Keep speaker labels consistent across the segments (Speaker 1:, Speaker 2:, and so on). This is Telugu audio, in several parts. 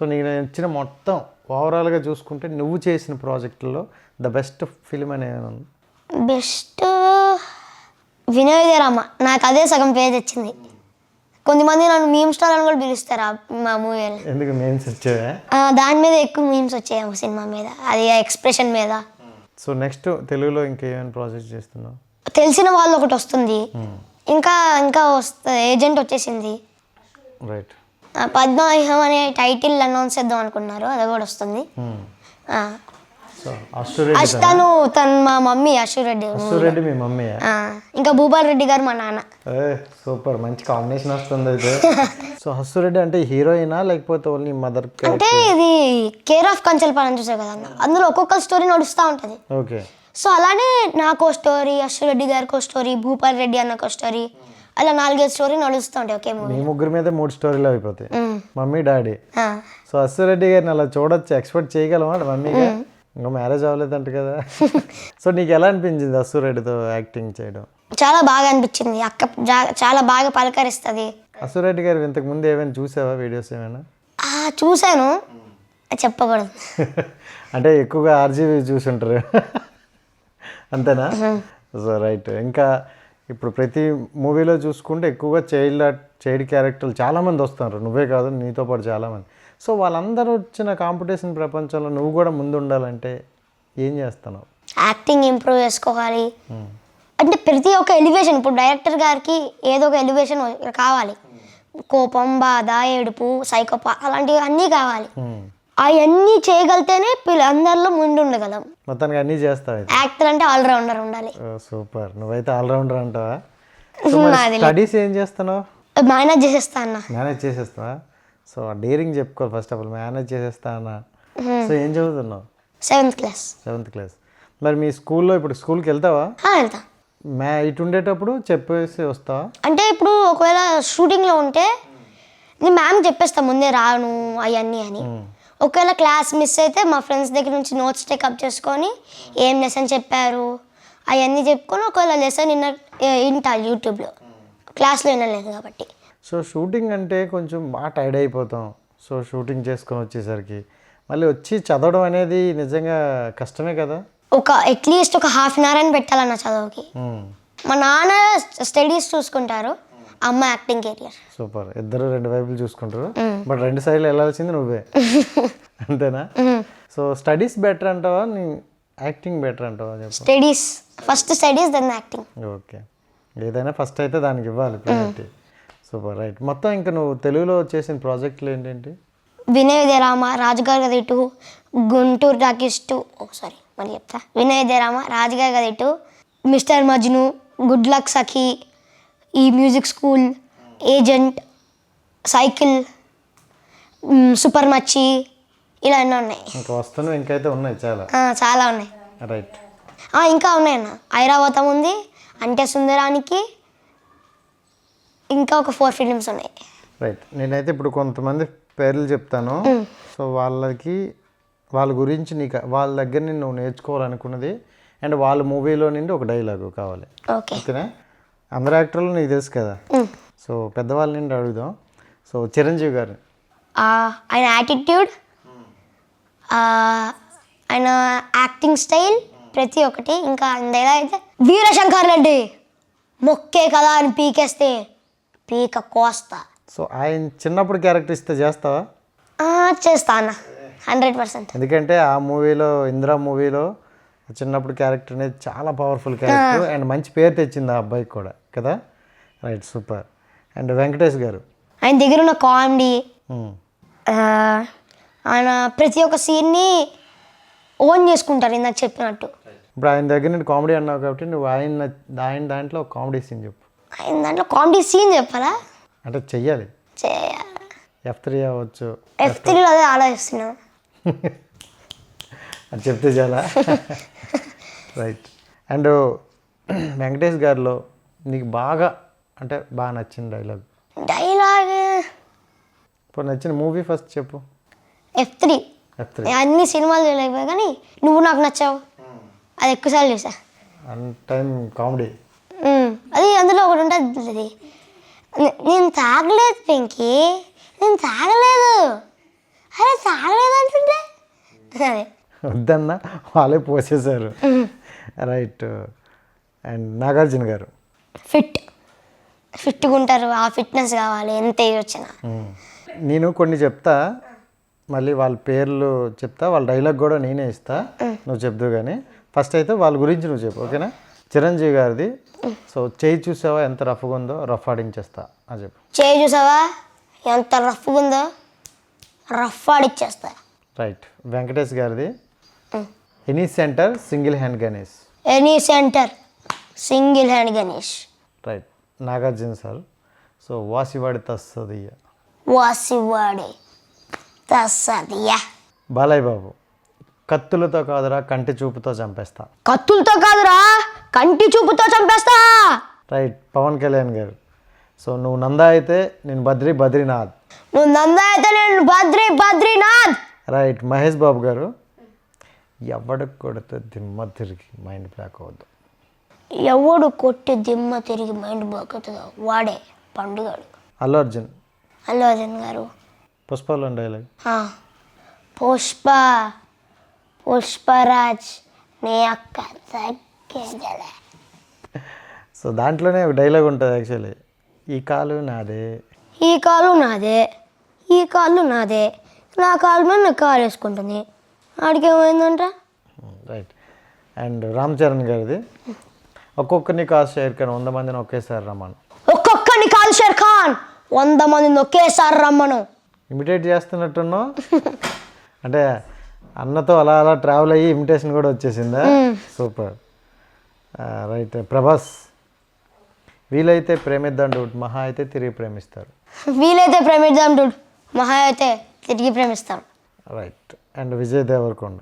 Speaker 1: సో నీకు నచ్చిన మొత్తం ఓవరాల్గా చూసుకుంటే నువ్వు చేసిన ప్రాజెక్టుల్లో ద బెస్ట్ ఫిలిం ఉంది?
Speaker 2: బెస్ట్ వినయ్ రామ నాకు అదే సగం పేజ్ వచ్చింది కొంతమంది నన్ను మీమ్ స్టార్ అని కూడా పిలుస్తారు మా మూవీలో
Speaker 1: ఎందుకు మెయిన్స్ వచ్చేవా?
Speaker 2: దాని మీద ఎక్కువ మీమ్స్ వచ్చాయి సినిమా మీద. అది ఎక్స్ప్రెషన్ మీద.
Speaker 1: సో నెక్స్ట్ తెలుగులో ఇంకేమైనా ప్రాజెక్ట్ చేస్తున్నావు?
Speaker 2: తెలిసిన వాళ్ళు ఒకటి వస్తుంది. ఇంకా ఇంకా వస్తుంది. ఏజెంట్ వచ్చేసింది.
Speaker 1: రైట్
Speaker 2: పద్మవ్యూహం అనే టైటిల్ అనౌన్స్ చేద్దాం అనుకున్నారు అది కూడా వస్తుంది. ఆ,
Speaker 1: సో అశ్వరెడ్డి
Speaker 2: అష్ తను మా మమ్మీ అశురెడ్డి
Speaker 1: అశ్వరెడ్డి మీ మమ్మీ
Speaker 2: ఇంకా భూపాల్ రెడ్డి గారు మా నాన్న.
Speaker 1: సూపర్ మంచి కాంబినేషన్ వస్తుంది అయితే. సో హస్సురెడ్డి అంటే హీరోయినా లేకపోతే ఓన్లీ మదర్
Speaker 2: అంటే ఇది కేర్ ఆఫ్ కంచల్పాలెం చూసారు కదా అందులో ఒక్కొక్క స్టోరీ నడుస్తూ ఉంటుంది.
Speaker 1: ఓకే.
Speaker 2: సో అలానే నాకు స్టోరీ అశ్వరెడ్డి గారికి స్టోరీ భూపాల్ రెడ్డి అన్నకు స్టోరీ. అలా నాలుగైదు స్టోరీ నడుస్తూ ఉంటాయి ఒకే మూవీ
Speaker 1: మీ ముగ్గురు మీద మూడు స్టోరీలు అయిపోతాయి మమ్మీ డాడీ. సో అశ్వరెడ్డి గారిని అలా చూడొచ్చు ఎక్స్పెక్ట్ చేయగలమా మమ్మీగా? ఇంకా మ్యారేజ్ అవ్వలేదంట కదా. సో నీకు ఎలా అనిపించింది అశ్వరెడ్డితో యాక్టింగ్ చేయడం?
Speaker 2: చాలా బాగా అనిపించింది. అక్క చాలా బాగా పలకరిస్తుంది.
Speaker 1: అశ్వరెడ్డి గారు ఇంతకు ముందు ఏమైనా చూసావా వీడియోస్ ఏమైనా?
Speaker 2: చూశాను. చెప్పకూడదు.
Speaker 1: అంటే ఎక్కువగా ఆర్జీవి చూసుంటారు. అంతేనా? So right. ఇంకా ఇప్పుడు ప్రతి మూవీలో చూసుకుంటే ఎక్కువగా చైల్డ్ చైల్డ్ క్యారెక్టర్లు చాలామంది వస్తున్నారు నువ్వే కాదు నీతో పాటు చాలామంది. సో వాళ్ళందరూ వచ్చిన కాంపిటీషన్ ప్రపంచంలో నువ్వు కూడా ముందు ఉండాలంటే ఏం చేస్తున్నావు?
Speaker 2: యాక్టింగ్ ఇంప్రూవ్ చేసుకోవాలి. అంటే ప్రతి ఒక్క ఎలివేషన్ ఇప్పుడు డైరెక్టర్ గారికి ఏదో ఒక ఎలివేషన్ కావాలి. కోపం బాధ ఏడుపు సైకోపా అలాంటివి అన్నీ కావాలి.
Speaker 1: Hmm.
Speaker 2: అవన్నీ చేయగలితేనే పిల్లలందరిలో ముందు ఉండగలం
Speaker 1: మొత్తానికి అన్నీ చేస్తావు
Speaker 2: యాక్టర్ అంటే ఆల్రౌండర్ ఉండాలి.
Speaker 1: సూపర్. నువ్వైతే ఆల్రౌండర్ అంటావా? స్టడీస్ ఏం చేస్తున్నావు?
Speaker 2: మేనేజ్ చేసేస్తా అన్న.
Speaker 1: మేనేజ్ చేసేస్తావా? సో డేరింగ్ చెప్పుకోవాలి ఫస్ట్ ఆఫ్ ఆల్ మేనేజ్ చేసేస్తా అన్న. సో ఏం చదువుతున్నావు?
Speaker 2: సెవెంత్ క్లాస్
Speaker 1: సెవెంత్ క్లాస్ మరి మీ స్కూల్లో ఇప్పుడు స్కూల్కి వెళ్తావా?
Speaker 2: వెళ్తా.
Speaker 1: మ్యా ఇటు ఉండేటప్పుడు చెప్పేసి వస్తావా?
Speaker 2: అంటే ఇప్పుడు ఒకవేళ షూటింగ్లో ఉంటే నేను మ్యామ్ చెప్పేస్తా ముందే రాను అవన్నీ అని. ఒకవేళ క్లాస్ మిస్ అయితే మా ఫ్రెండ్స్ దగ్గర నుంచి నోట్స్ టేకప్ చేసుకొని ఏం లెసన్ చెప్పారు అవన్నీ చెప్పుకొని ఒకవేళ లెసన్ విన్న వింటా యూట్యూబ్లో. క్లాస్లో వినలేదు కాబట్టి.
Speaker 1: సో షూటింగ్ అంటే కొంచెం బాగా టైర్డ్ అయిపోతాం. సో షూటింగ్ చేసుకొని వచ్చేసరికి మళ్ళీ వచ్చి చదవడం అనేది నిజంగా కష్టమే కదా?
Speaker 2: ఒక అట్లీస్ట్ ఒక హాఫ్ అన్ అవర్ అని పెట్టాలన్న చదువుకి. మా నాన్న స్టడీస్ చూసుకుంటారు. అమ్మ యాక్టింగ్ కెరియర్.
Speaker 1: సూపర్. ఇద్దరు రెండు వైపులు చూసుకుంటారు. బట్ రెండు సైడ్లు వెళ్ళాల్సింది నువ్వే. అంతేనా? సో స్టడీస్ బెటర్ అంటావా? నీ యాక్టింగ్ బెటర్ అంటావా?
Speaker 2: Studies. First studies then acting.
Speaker 1: Okay. ఏదైనా ఫస్ట్ అయితే దానికి ఇవ్వాలి ప్రయారిటీ. సూపర్. రైట్. మొత్తం ఇంకా నువ్వు తెలుగులో చేసిన ప్రాజెక్టులు ఏంటంటి?
Speaker 2: Vinay Vidyarama Rajugari Gadhi two Guntur talkies two oh sorry మళ్ళీ చెప్తా. Vinay Vidyarama Rajugari Gadhi two mister Majnu good luck Sakhi ఈ music school agent cycle super Machi ఇలా ఎన్నో ఉన్నాయి.
Speaker 1: ఇంకా వస్తున్నావు ఇంకైతే ఉన్నాయి చాలా.
Speaker 2: చాలా ఉన్నాయి.
Speaker 1: రైట్.
Speaker 2: ఇంకా ఉన్నాయన్న. ఐరావతం ఉంది అంటే సుందరానికి ఇంకా ఒక ఫోర్ ఫిలిమ్స్ ఉన్నాయి.
Speaker 1: రైట్. నేనైతే ఇప్పుడు కొంతమంది పేర్లు చెప్తాను. సో వాళ్ళకి వాళ్ళ గురించి నీకు వాళ్ళ దగ్గర నువ్వు నేర్చుకోవాలనుకున్నది అండ్ వాళ్ళ మూవీలో నుండి ఒక డైలాగు కావాలి.
Speaker 2: ఓకే.
Speaker 1: ఓకేనా? అందరు యాక్టర్లు నీకు తెలుసు కదా? సో పెద్దవాళ్ళ నుండి అడుగుదాం. సో చిరంజీవి గారు.
Speaker 2: ఆయన యాటిట్యూడ్ ఆయన యాక్టింగ్ స్టైల్ ప్రతి ఒక్కటి ఇంకా ఇందేలా అయితే వీరశంకర్ రెడ్డి మొక్కే కదా అని పీకేస్తే పీక కోస్తా.
Speaker 1: సో ఆయన చిన్నప్పుడు క్యారెక్టర్ ఇస్తే చేస్తావా?
Speaker 2: చేస్తా అన్న. Hundred percent.
Speaker 1: ఎందుకంటే ఆ మూవీలో ఇందిరా మూవీలో చిన్నప్పుడు క్యారెక్టర్ అనేది చాలా పవర్ఫుల్ క్యారెక్టర్ అండ్ మంచి పేరు తెచ్చింది ఆ అబ్బాయికి కూడా. కదా? రైట్ సూపర్ అండ్ వెంకటేష్ గారు?
Speaker 2: ఆయన దగ్గర ఉన్న కామెడీ
Speaker 1: మ్మ్.
Speaker 2: ఆయన ప్రతి ఒక్క సీన్ని ఓన్ చేసుకుంటారు ఇందాక చెప్పినట్టు.
Speaker 1: ఇప్పుడు ఆయన దగ్గర నుండి కామెడీ అన్నావు కాబట్టి నువ్వు ఆయన ఆయన దాంట్లో ఒక కామెడీ సీన్ చెప్పు.
Speaker 2: ఆయన దాంట్లో కామెడీ సీన్ చెప్పాలా?
Speaker 1: అంటే చెయ్యాలి.
Speaker 2: చేయాలి
Speaker 1: ఎఫ్ త్రీ అవ్వచ్చు.
Speaker 2: ఎఫ్ త్రీలో అదే ఆలోచిస్తున్నాను
Speaker 1: అది చెప్తే చాలా. రైట్ అండ్ వెంకటేష్ గారిలో నీకు బాగా అంటే బాగా నచ్చిన డైలాగ్?
Speaker 2: డైలాగ్?
Speaker 1: ఇప్పుడు నచ్చిన మూవీ ఫస్ట్ చెప్పు.
Speaker 2: ఎఫ్ త్రీ
Speaker 1: ఎఫ్ త్రీ
Speaker 2: అన్ని సినిమాలు చూడలేకపోయా కానీ నువ్వు నాకు నచ్చావు. అది ఎక్కువసార్లు చూసా.
Speaker 1: అన్ టైం కామెడీ
Speaker 2: అది అందులో ఒకటి ఉంటుంది నేను తాగలేదు పెంకి. నేను తాగలేదు. అరే తాగలేదంటుంటే అదే
Speaker 1: వద్దన్నా వాళ్ళే పోసేశారు. Right and Nagarjuna garu.
Speaker 2: Fit. ఫిట్గా ఉంటారు ఆ ఫిట్నెస్ కావాలి ఎంత ఏజ్ వచ్చినా.
Speaker 1: నేను కొన్ని చెప్తా మళ్ళీ వాళ్ళ పేర్లు చెప్తా వాళ్ళ డైలాగ్ కూడా నేనే ఇస్తా. నువ్వు చెప్దు కానీ ఫస్ట్ అయితే వాళ్ళ గురించి నువ్వు చెప్పు ఓకేనా? చిరంజీవి గారిది. సో చేయి చూసావా ఎంత రఫ్గా ఉందో రఫ్ ఆడించేస్తా అని చెప్పు.
Speaker 2: చేయి చూసావా? ఎంత రఫ్గా ఉందో రఫ్ ఆడిచ్చేస్తా.
Speaker 1: రైట్ వెంకటేష్ గారిది. Any centre single hand Ganesh.
Speaker 2: Any centre. Single hand Ganesh
Speaker 1: right Nagarjuna sir so వాసివాడి తస్సదయ్య
Speaker 2: వాసివాడే తస్సదియా
Speaker 1: బాలయ్య బాబు కత్తులతో కాదురా కంటి చూపుతో చంపేస్తా
Speaker 2: కత్తులతో కాదురా కంటి చూపుతో చంపేస్తా
Speaker 1: రైట్ పవన్ కళ్యాణ్ గారు సో నువ్వు నందా అయితే నేను బద్రి బద్రీనాథ్
Speaker 2: నువ్వు నంద అయితే నేను బద్రి బద్రీనాథ్
Speaker 1: రైట్ మహేష్ బాబు గారు ఎవడికి కొడితే దిమ్మ తిరిగి మైండ్ బ్లాక్ అవ్వద్దు
Speaker 2: ఎవడు కొట్టి దిమ్మ తిరిగి మైండ్ బాగుతుందో వాడే పండుగడు.
Speaker 1: అల్లు అర్జున్.
Speaker 2: అల్లు అర్జున్ గారు.
Speaker 1: పుష్పలో డైలాగ్
Speaker 2: పుష్ప. పుష్పరాజ్ నీ అక్క తగ్గేదలే
Speaker 1: సో దాంట్లోనే ఒక డైలాగ్ ఉంటుంది యాక్చువల్లీ ఈ కాలు నాదే.
Speaker 2: ఈ కాలు నాదే. ఈ కాళ్ళు నాదే. నా కాలు మీద నా కాలు వేసుకుంటుంది. ఆడికి ఏమైందంట
Speaker 1: రైట్ అండ్ రామ్ చరణ్ గారిది. ఒక్కొక్కరిని కాస్ట్ షేర్ కానీ వంద మందిని ఒకేసారి రమ్మను.
Speaker 2: ఒక్కొక్కని కాలు షేర్ ఖాన్ వంద మందిని ఒకేసారి రమ్మను.
Speaker 1: ఇమిటేట్ చేస్తున్నట్టున్నావు? అంటే అన్నతో అలా అలా ట్రావెల్ అయ్యి ఇమిటేషన్ కూడా వచ్చేసిందా? సూపర్. రైట్. ప్రభాస్ వీలైతే ప్రేమిద్దాం డూట్ మహా అయితే తిరిగి ప్రేమిస్తారు.
Speaker 2: వీలైతే ప్రేమిద్దాం డూడ్ మహా అయితే తిరిగి ప్రేమిస్తాం
Speaker 1: రైట్. అండ్ విజయ్ దేవరకొండ.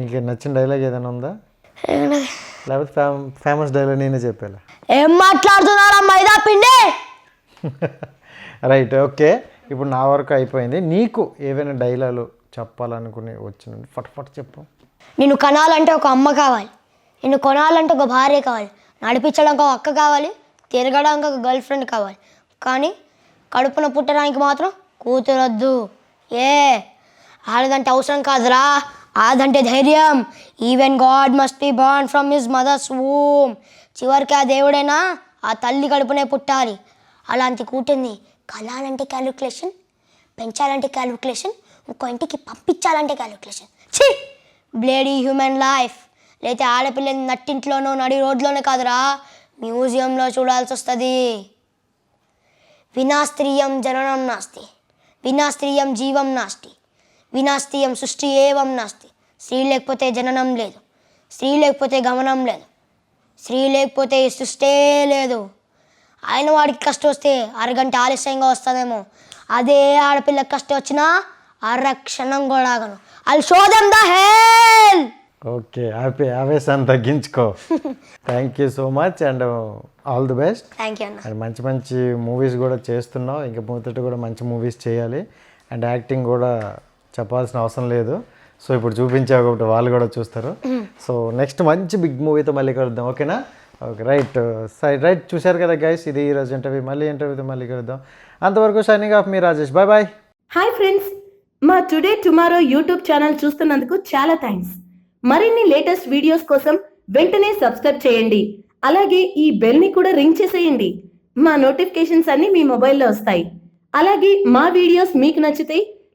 Speaker 1: నీకు నచ్చిన డైలాగ్ ఏదైనా ఉందా? లేకపోతే ఫేమ ఫేమస్ డైలాగ్ నేనే చెప్పేలా.
Speaker 2: ఏం మాట్లాడుతున్నారా మైదా పిండి?
Speaker 1: Right okay. ఇప్పుడు నా వరకు అయిపోయింది. నీకు ఏవైనా డైలాగులు చెప్పాలనుకుని వచ్చిన ఫట్ ఫట్ చెప్పు.
Speaker 2: నిన్ను కనాలంటే ఒక అమ్మ కావాలి. నిన్ను కొనాలంటే ఒక భార్య కావాలి. నడిపించడానికి ఒక అక్క కావాలి. తిరగడానికి ఒక గర్ల్ ఫ్రెండ్ కావాలి. కానీ కడుపున పుట్టడానికి మాత్రం కూతురొద్దు. ఏ ఆడదంటే అవసరం కాదురా. ఆదంటే ధైర్యం. Even god must be born from his mother's womb చివరికి ఆ దేవుడైనా ఆ తల్లి కడుపునే పుట్టాలి. అలాంటి కూతుర్ని కలాలంటే క్యాలిక్యులేషన్ పెంచాలంటే క్యాలిక్యులేషన్ ఇంకో ఇంటికి పంపించాలంటే క్యాలిక్యులేషన్ ఛీ! బ్లేడీ హ్యూమన్ లైఫ్ లేకపోతే ఆడపిల్లని నట్టింట్లోనో నడి రోడ్లోనే కాదురా. మ్యూజియంలో చూడాల్సి వస్తుంది వినాస్త్రీయం జననం నాస్తి. వినాస్త్రీయం జీవం నాస్తి. వినాస్త్రీయం సృష్టి ఏవం నాస్తి. స్త్రీ లేకపోతే జననం లేదు. స్త్రీ లేకపోతే గమనం లేదు. స్త్రీ లేకపోతే సృష్టే లేదు. ఆయన వాడికి కష్టం వస్తే అరగంట ఆలస్యంగా వస్తుందేమో అదే ఆడపిల్లకి కష్టం వచ్చినా అర క్షణం కూడా ఆగను. Show them the hell
Speaker 1: okay happy ఆవేశాన్ని తగ్గించుకో. Thank you so much and all the best
Speaker 2: thank you
Speaker 1: and మంచి మంచి మూవీస్ కూడా చేస్తున్నావు. ఇంకా మొదట కూడా మంచి మూవీస్ చేయాలి. అండ్ యాక్టింగ్ కూడా చెప్పాల్సిన అవసరం లేదు. సో ఇప్పుడు చూపించావు కాబట్టి వాళ్ళు కూడా చూస్తారు. సో నెక్స్ట్ మంచి బిగ్ మూవీతో మళ్ళీ కలుద్దాం. ఓకేనా ఓకే రైట్ సై రైట్ చూశారు కదా గైస్ ఇది ఈరోజు ఇంటర్వ్యూ మళ్ళీ ఇంటర్వ్యూతో మళ్ళీ కలుద్దాం. అంతవరకు shining of me Rajesh. Bye bye
Speaker 3: hi friends మా టుడే టుమారో యూట్యూబ్ ఛానల్ చూస్తున్నందుకు చాలా థ్యాంక్స్ మరిన్ని లేటెస్ట్ వీడియోస్ కోసం వెంటనే సబ్స్క్రైబ్ చేయండి. అలాగే ఈ బెల్ని కూడా రింగ్ చేసేయండి. మా నోటిఫికేషన్స్ అన్ని మీ మొబైల్లో వస్తాయి. అలాగే మా వీడియోస్ మీకు నచ్చితే